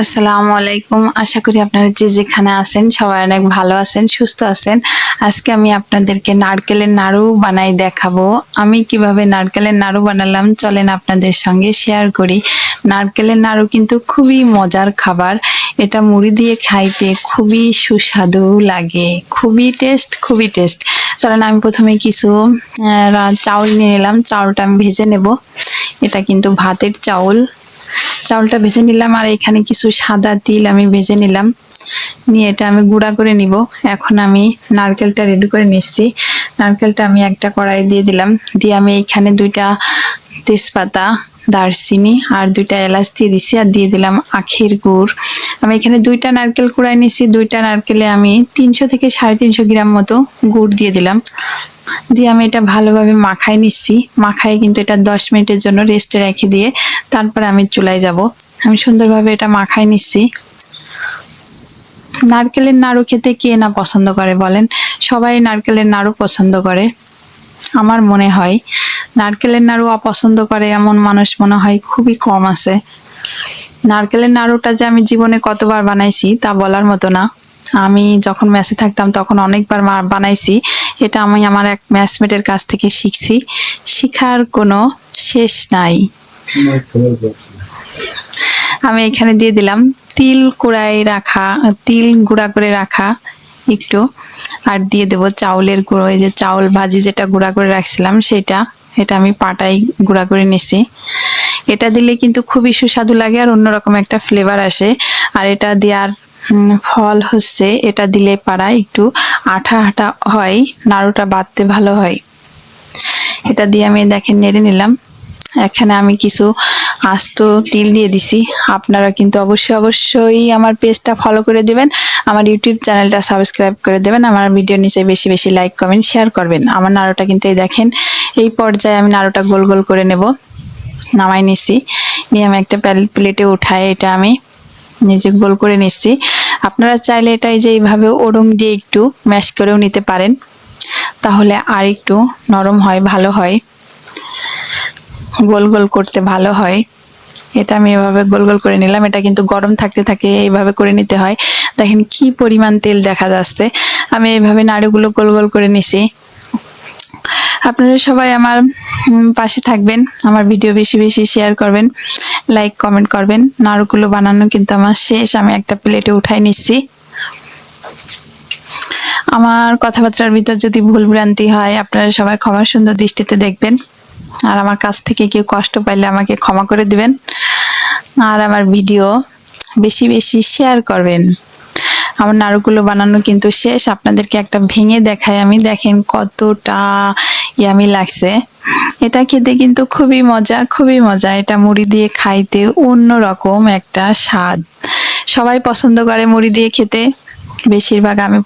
আসসালামু আলাইকুম। আশা করি আপনারা যে যেখানে আছেন সবাই অনেক ভালো আছেন, সুস্থ আছেন। আজকে আমি আপনাদেরকে নারকেলের নাড়ু বানাই দেখাবো। আমি কীভাবে নারকেলের নাড়ু বানালাম চলেন আপনাদের সঙ্গে শেয়ার করি। নারকেলের নাড়ু কিন্তু খুবই মজার খাবার। এটা মুড়ি দিয়ে খাইতে খুবই সুস্বাদু লাগে। খুবই টেস্ট খুবই টেস্ট। চলেন আমি প্রথমে কিছু চাউল নিয়ে নিলাম। চাউলটা আমি ভেজে নেব। এটা কিন্তু ভাতের চাউল। চাউলটা ভেজে নিলাম আর এখানে কিছু সাদা তিল আমি ভেজে নিলাম। নিয়ে এটা আমি গুঁড়া করে নিব। এখন আমি নারকেলটা রেডি করে নিচ্ছি। নারকেলটা আমি একটা কড়াই দিয়ে দিলাম। দিয়ে আমি এইখানে দুইটা তেজপাতা দারচিনি আর দুইটা এলাচ দিয়ে দিছি আর দিয়ে দিলাম আখের গুড়। আমি এখানে দুইটা নারকেল কুড়াই নিছি, দুইটা নারকেলে আমি তিনশো থেকে সাড়ে তিনশো গ্রাম মতো গুড় দিয়ে দিলাম। দিয়ে আমি এটা ভালোভাবে মাখাই নিচ্ছি মাখাই কিন্তু এটা দশ মিনিটের জন্য রেস্টে রেখে দিয়ে তারপর আমি চুলায় যাব। আমি সুন্দরভাবে এটা মাখাই নিচ্ছি নারকেলের নাড়ু খেতে কে না পছন্দ করে বলেন? সবাই নারকেলের নাড়ু পছন্দ করে। আমার মনে হয় নারকেলের নাড়ু অপছন্দ করে এমন মানুষ মনে হয় খুবই কম আছে। নারকেলের নাড়ুটা যে আমি জীবনে কতবার বানাইছি তা বলার মতো না। আমি যখন ম্যাচে থাকতাম তখন অনেকবার বানাইছি। এটা আমি আমার এক ম্যাচমেটের কাছ থেকে শিখছি। শিখার কোনো শেষ নাই। আমি এখানে দিয়ে দিলাম তিল কুড়াই রাখা, তিল গুঁড়া করে রাখা একটু। আর দিয়ে দেব চাউলের গুঁড়ো, এই যে চাউল ভাজি যেটা গুঁড়া করে রাখছিলাম সেটা। এটা আমি পাটাই গুঁড়া করে নিছি। এটা দিলে কিন্তু খুবই সুস্বাদু লাগে আর অন্যরকম একটা ফ্লেভার আসে। আর এটা দেওয়ার ফল হচ্ছে, এটা দিলে পাড়া একটু আঠা আঠা হয়, নাড়ুটা বাঁধতে ভালো হয়। এটা দিয়ে আমি দেখেন নেড়ে নিলাম। এখানে আমি কিছু আস্ত তিল দিয়ে দিছি। আপনারা কিন্তু অবশ্যই অবশ্যই আমার পেজটা ফলো করে দেবেন। আমার ইউটিউব চ্যানেলটা সাবস্ক্রাইব করে দেবেন। আমার ভিডিও নিচে বেশি বেশি লাইক কমেন্ট শেয়ার করবেন। আমার নাড়ুটা কিন্তু এই দেখেন, এই পর্যায়ে আমি নাড়ুটা গোল গোল করে নেব। নামাই নিছি। নিয়ে আমি একটা প্লেটে উঠাই, এটা আমি নিজে গোল করে নিচ্ছি আপনারা চাইলে এটা এই যে এইভাবে ওরং দিয়ে একটু ম্যাশ করেও নিতে পারেন। তাহলে আর একটু নরম হয়, ভালো হয়। গোল গোল করতে ভালো হয়। এটা আমি এভাবে গোল গোল করে নিলাম। এটা কিন্তু গরম থাকতে থাকে, এইভাবে করে নিতে হয়। দেখেন কি পরিমাণ তেল দেখা যাচ্ছে। আমি এইভাবে নাড়ুগুলো গোল গোল করে নিছি। আপনারা সবাই আমার পাশে থাকবেন, আমার ভিডিও বেশি বেশি শেয়ার করবেন লাইক কমেন্ট করবেন। নাড়ুগুলো বানানো কিন্তু আমার শেষ। আমি একটা প্লেটে উঠাই নিচ্ছি। আমার কথাবার্তার ভিতর যদি ভুল ভ্রান্তি হয়, আপনারা সবাই ক্ষমার সুন্দর দৃষ্টিতে দেখবেন। আর আমার কাছ থেকে কেউ কষ্ট পাইলে আমাকে ক্ষমা করে দিবেন। আর আমার ভিডিও বেশি বেশি শেয়ার করবেন। আমার নাড়ুগুলো বানানো কিন্তু শেষ। আপনাদেরকে একটা ভেঙে দেখাই। আমি দেখেন কতটা ইয়ামি লাগছে। এটা খেতে কিন্তু খুবই মজা খুবই মজা। এটা মুড়ি দিয়ে খাইতে অন্যরকম একটা স্বাদ। সবাই পছন্দ করে মুড়ি দিয়ে খেতে। বেশিরভাগ আমি